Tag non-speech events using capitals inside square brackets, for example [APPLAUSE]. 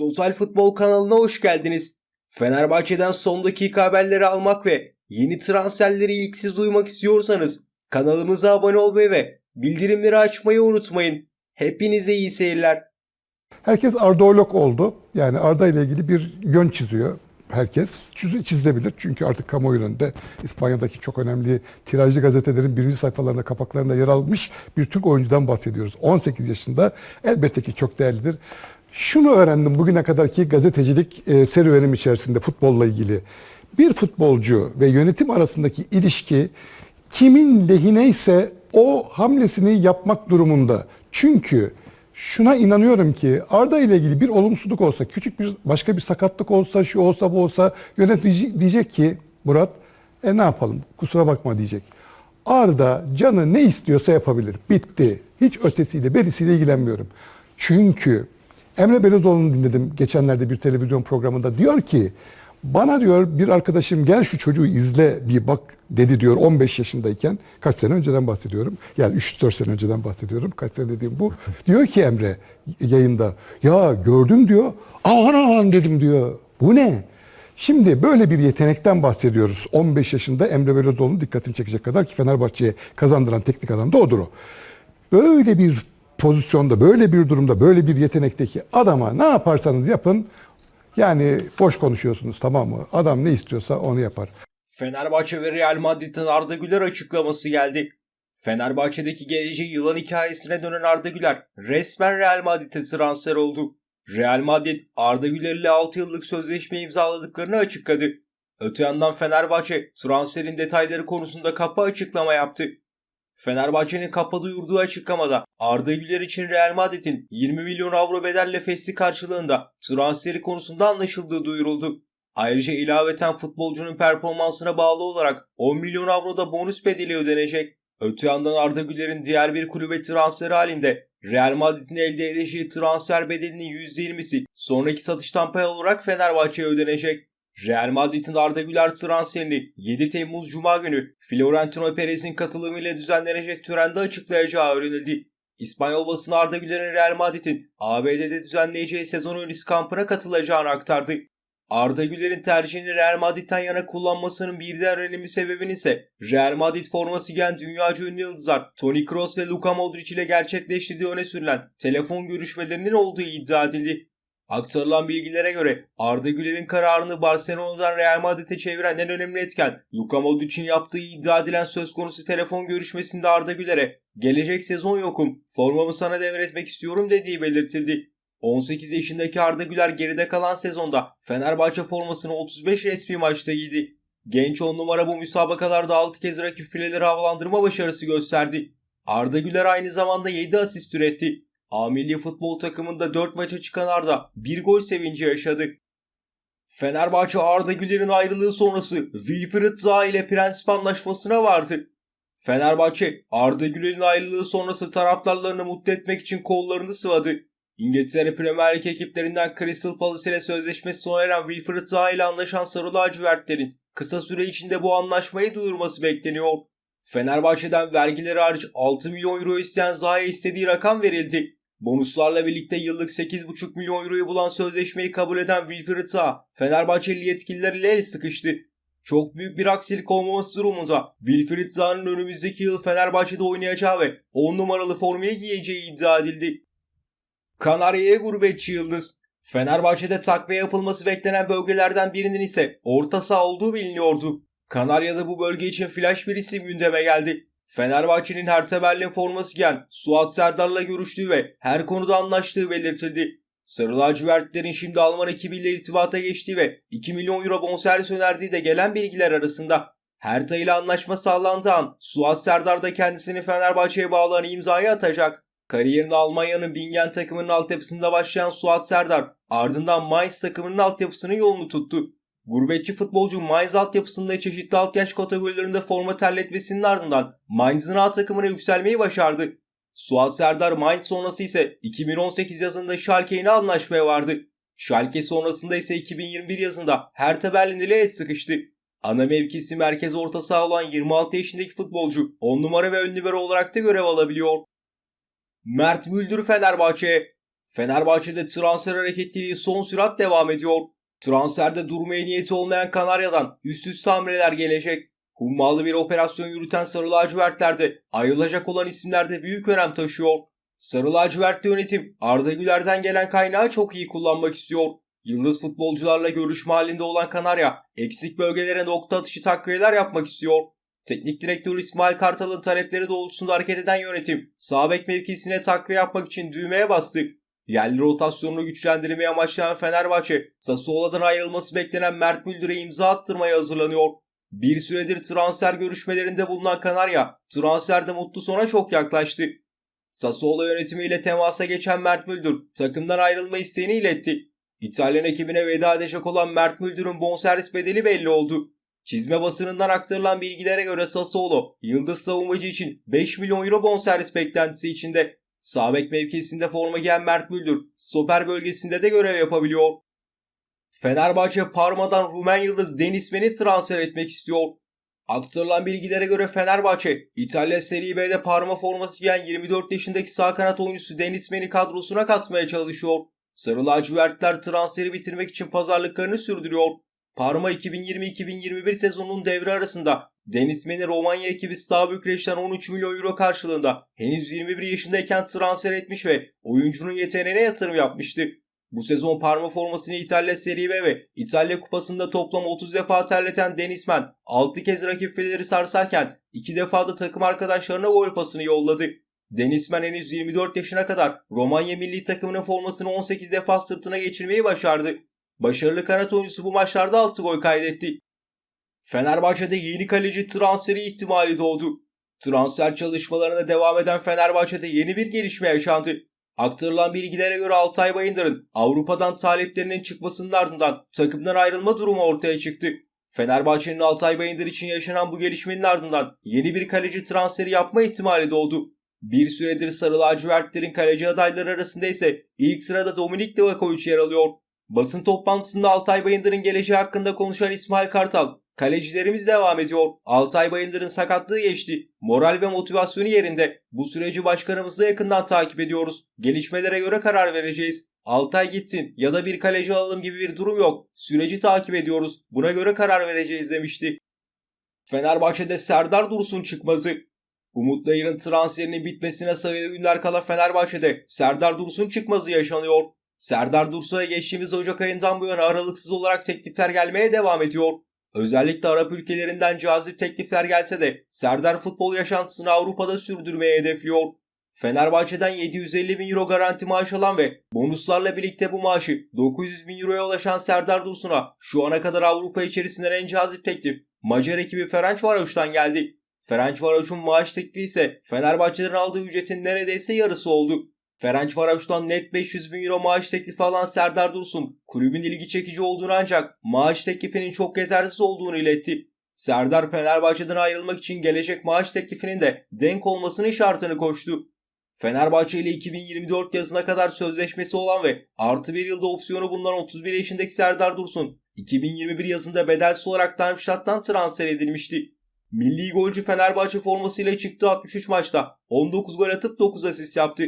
Total Futbol kanalına hoş geldiniz. Fenerbahçe'den son dakika haberleri almak ve yeni transferleri ilk siz duymak istiyorsanız kanalımıza abone olmayı ve bildirimleri açmayı unutmayın. Hepinize iyi seyirler. Herkes Ardaolog oldu. Yani Arda ile ilgili bir yön çiziyor. Herkes çiz- çizilebilir. Çünkü artık kamuoyu önünde İspanya'daki çok önemli tirajlı gazetelerin birinci sayfalarında, kapaklarında yer almış bir Türk oyuncudan bahsediyoruz. 18 yaşında elbette ki çok değerlidir. Şunu öğrendim bugüne kadarki gazetecilik e, serüvenim içerisinde futbolla ilgili. Bir futbolcu ve yönetim arasındaki ilişki kimin lehine ise o hamlesini yapmak durumunda. Çünkü şuna inanıyorum ki Arda ile ilgili bir olumsuzluk olsa, küçük bir başka bir sakatlık olsa, şu olsa bu olsa yönetici diyecek ki Murat e ne yapalım kusura bakma diyecek. Arda canı ne istiyorsa yapabilir. Bitti. Hiç ötesiyle berisiyle ilgilenmiyorum. Çünkü Emre Belözoğlu'nu dinledim geçenlerde bir televizyon programında. Diyor ki bana diyor bir arkadaşım gel şu çocuğu izle bir bak dedi diyor 15 yaşındayken. Kaç sene önceden bahsediyorum. Yani 3-4 sene önceden bahsediyorum. Kaç sene dediğim bu. [LAUGHS] Diyor ki Emre yayında ya gördüm diyor. Aman aman dedim diyor. Bu ne? Şimdi böyle bir yetenekten bahsediyoruz. 15 yaşında Emre Belözoğlu'nun dikkatini çekecek kadar ki Fenerbahçe'ye kazandıran teknik adam da odur o. Böyle bir pozisyonda, böyle bir durumda, böyle bir yetenekteki adama ne yaparsanız yapın yani boş konuşuyorsunuz tamam mı? Adam ne istiyorsa onu yapar. Fenerbahçe ve Real Madrid'in Arda Güler açıklaması geldi. Fenerbahçe'deki geleceği yılan hikayesine dönen Arda Güler resmen Real Madrid'e transfer oldu. Real Madrid Arda Güler ile 6 yıllık sözleşme imzaladıklarını açıkladı. Öte yandan Fenerbahçe transferin detayları konusunda kapı açıklama yaptı. Fenerbahçe'nin kapa duyurduğu açıklamada Arda Güler için Real Madrid'in 20 milyon avro bedelle fesli karşılığında transferi konusunda anlaşıldığı duyuruldu. Ayrıca ilaveten futbolcunun performansına bağlı olarak 10 milyon avro da bonus bedeli ödenecek. Öte yandan Arda Güler'in diğer bir kulübe transferi halinde Real Madrid'in elde edeceği transfer bedelinin %20'si sonraki satıştan pay olarak Fenerbahçe'ye ödenecek. Real Madrid'in Arda Güler transferini 7 Temmuz Cuma günü Florentino Perez'in katılımıyla düzenlenecek törende açıklayacağı öğrenildi. İspanyol basını Arda Güler'in Real Madrid'in ABD'de düzenleyeceği sezon öncesi kampına katılacağını aktardı. Arda Güler'in tercihini Real Madrid'den yana kullanmasının bir diğer önemli sebebinin ise Real Madrid forması giyen dünyaca ünlü yıldızlar Toni Kroos ve Luka Modric ile gerçekleştirdiği öne sürülen telefon görüşmelerinin olduğu iddia edildi. Aktarılan bilgilere göre Arda Güler'in kararını Barcelona'dan Real Madrid'e çeviren en önemli etken Luka Modric'in yaptığı iddia edilen söz konusu telefon görüşmesinde Arda Güler'e gelecek sezon yokum formamı sana devretmek istiyorum dediği belirtildi. 18 yaşındaki Arda Güler geride kalan sezonda Fenerbahçe formasını 35 resmi maçta giydi. Genç 10 numara bu müsabakalarda 6 kez rakip fileleri havalandırma başarısı gösterdi. Arda Güler aynı zamanda 7 asist üretti. A futbol takımında 4 maça çıkan Arda 1 gol sevinci yaşadı. Fenerbahçe Arda Güler'in ayrılığı sonrası Wilfried Zaha ile prensip anlaşmasına vardı. Fenerbahçe Arda Güler'in ayrılığı sonrası taraftarlarını mutlu etmek için kollarını sıvadı. İngiltere Premier Lig ekiplerinden Crystal Palace ile sözleşmesi sona eren Wilfried Zaha ile anlaşan Sarı Lacivertlerin kısa süre içinde bu anlaşmayı duyurması bekleniyor. Fenerbahçe'den vergileri hariç 6 milyon euro isteyen Zaha'ya istediği rakam verildi. Bonuslarla birlikte yıllık 8,5 milyon euroyu bulan sözleşmeyi kabul eden Wilfried Zaha, Fenerbahçeli yetkililer ile sıkıştı. Çok büyük bir aksilik olmaması durumunda Wilfried Zaha'nın önümüzdeki yıl Fenerbahçe'de oynayacağı ve 10 numaralı formayı giyeceği iddia edildi. Kanarya'ya gurbetçi yıldız. Fenerbahçe'de takviye yapılması beklenen bölgelerden birinin ise orta saha olduğu biliniyordu. Kanarya'da bu bölge için flash bir isim gündeme geldi. Fenerbahçe'nin Hertha Berlin forması giyen Suat Serdar'la görüştüğü ve her konuda anlaştığı belirtildi. Sarı lacivertlerin şimdi Alman ekibiyle irtibata geçtiği ve 2 milyon euro bonservis önerdiği de gelen bilgiler arasında. Hertha ile anlaşma sağlandığı an Suat Serdar da kendisini Fenerbahçe'ye bağlayan imzayı atacak. Kariyerinde Almanya'nın Bingen takımının altyapısında başlayan Suat Serdar ardından Mainz takımının altyapısının yolunu tuttu. Gurbetçi futbolcu Mainz altyapısında çeşitli alt yaş kategorilerinde forma terletmesinin ardından Mainz'ın A takımına yükselmeyi başardı. Suat Serdar Mainz sonrası ise 2018 yazında Schalke ile anlaşmaya vardı. Schalke sonrasında ise 2021 yazında Hertha Berlin ile el sıkıştı. Ana mevkisi merkez orta saha olan 26 yaşındaki futbolcu 10 numara ve ön libero olarak da görev alabiliyor. Mert Müldür Fenerbahçe Fenerbahçe'de transfer hareketliliği son sürat devam ediyor. Transferde durmaya niyeti olmayan Kanarya'dan üst üste hamleler gelecek. Hummalı bir operasyon yürüten Sarı Lacivertler'de ayrılacak olan isimlerde büyük önem taşıyor. Sarı lacivertli yönetim Arda Güler'den gelen kaynağı çok iyi kullanmak istiyor. Yıldız futbolcularla görüşme halinde olan Kanarya eksik bölgelere nokta atışı takviyeler yapmak istiyor. Teknik direktör İsmail Kartal'ın talepleri doğrultusunda hareket eden yönetim sağ bek mevkisine takviye yapmak için düğmeye bastı. Yerli rotasyonunu güçlendirmeyi amaçlayan Fenerbahçe, Sassuolo'dan ayrılması beklenen Mert Müldür'e imza attırmaya hazırlanıyor. Bir süredir transfer görüşmelerinde bulunan Kanarya, transferde mutlu sona çok yaklaştı. Sassuolo yönetimiyle temasa geçen Mert Müldür takımdan ayrılma isteğini iletti. İtalyan ekibine veda edecek olan Mert Müldür'ün bonservis bedeli belli oldu. Çizme basınından aktarılan bilgilere göre Sassuolo, yıldız savunmacı için 5 milyon euro bonservis beklentisi içinde. Sağ bek mevkisinde forma giyen Mert Müldür, stoper bölgesinde de görev yapabiliyor. Fenerbahçe Parma'dan Rumen yıldız Denis Men'i transfer etmek istiyor. Aktarılan bilgilere göre Fenerbahçe, İtalya Serie B'de Parma forması giyen 24 yaşındaki sağ kanat oyuncusu Denis Men'i kadrosuna katmaya çalışıyor. Sarı lacivertler transferi bitirmek için pazarlıklarını sürdürüyor. Parma 2020-2021 sezonunun devre arasında Denis Men'i Romanya ekibi Steaua Bükreş'ten 13 milyon euro karşılığında henüz 21 yaşındayken transfer etmiş ve oyuncunun yeteneğine yatırım yapmıştı. Bu sezon Parma formasını İtalya Serie B ve İtalya Kupası'nda toplam 30 defa terleten Denismen 6 kez rakip fileleri sarsarken 2 defa da takım arkadaşlarına gol pasını yolladı. Denismen henüz 24 yaşına kadar Romanya milli takımının formasını 18 defa sırtına geçirmeyi başardı. Başarılı kanat oyuncusu bu maçlarda 6 gol kaydetti. Fenerbahçe'de yeni kaleci transferi ihtimali doğdu. Transfer çalışmalarına devam eden Fenerbahçe'de yeni bir gelişme yaşandı. Aktarılan bilgilere göre Altay Bayındır'ın Avrupa'dan taleplerinin çıkmasının ardından takımdan ayrılma durumu ortaya çıktı. Fenerbahçe'nin Altay Bayındır için yaşanan bu gelişmenin ardından yeni bir kaleci transferi yapma ihtimali doğdu. Bir süredir Sarı Lacivertlerin kaleci adayları arasında ise ilk sırada Dominik Livakovic yer alıyor. Basın toplantısında Altay Bayındır'ın geleceği hakkında konuşan İsmail Kartal, Kalecilerimiz devam ediyor. Altay Bayındır'ın sakatlığı geçti. Moral ve motivasyonu yerinde. Bu süreci başkanımızla yakından takip ediyoruz. Gelişmelere göre karar vereceğiz. Altay gitsin ya da bir kaleci alalım gibi bir durum yok. Süreci takip ediyoruz. Buna göre karar vereceğiz demişti. Fenerbahçe'de Serdar Dursun çıkmazı. Umut Nayır'ın transferinin bitmesine sayılı günler kala Fenerbahçe'de Serdar Dursun çıkmazı yaşanıyor. Serdar Dursun'a geçtiğimiz Ocak ayından bu yana aralıksız olarak teklifler gelmeye devam ediyor. Özellikle Arap ülkelerinden cazip teklifler gelse de Serdar futbol yaşantısını Avrupa'da sürdürmeye hedefliyor. Fenerbahçe'den 750 bin euro garanti maaş alan ve bonuslarla birlikte bu maaşı 900 bin euroya ulaşan Serdar Dursun'a şu ana kadar Avrupa içerisinden en cazip teklif Macar ekibi Ferencvaros'tan geldi. Ferencvaros'un maaş teklifi ise Fenerbahçe'den aldığı ücretin neredeyse yarısı oldu. Ferencvaros'tan net 500 bin euro maaş teklifi alan Serdar Dursun, kulübün ilgi çekici olduğunu ancak maaş teklifinin çok yetersiz olduğunu iletti. Serdar Fenerbahçe'den ayrılmak için gelecek maaş teklifinin de denk olmasının şartını koştu. Fenerbahçe ile 2024 yazına kadar sözleşmesi olan ve artı bir yılda opsiyonu bulunan 31 yaşındaki Serdar Dursun, 2021 yazında bedelsiz olarak Darmstadt'tan transfer edilmişti. Milli golcü Fenerbahçe formasıyla çıktığı 63 maçta 19 gol atıp 9 asist yaptı.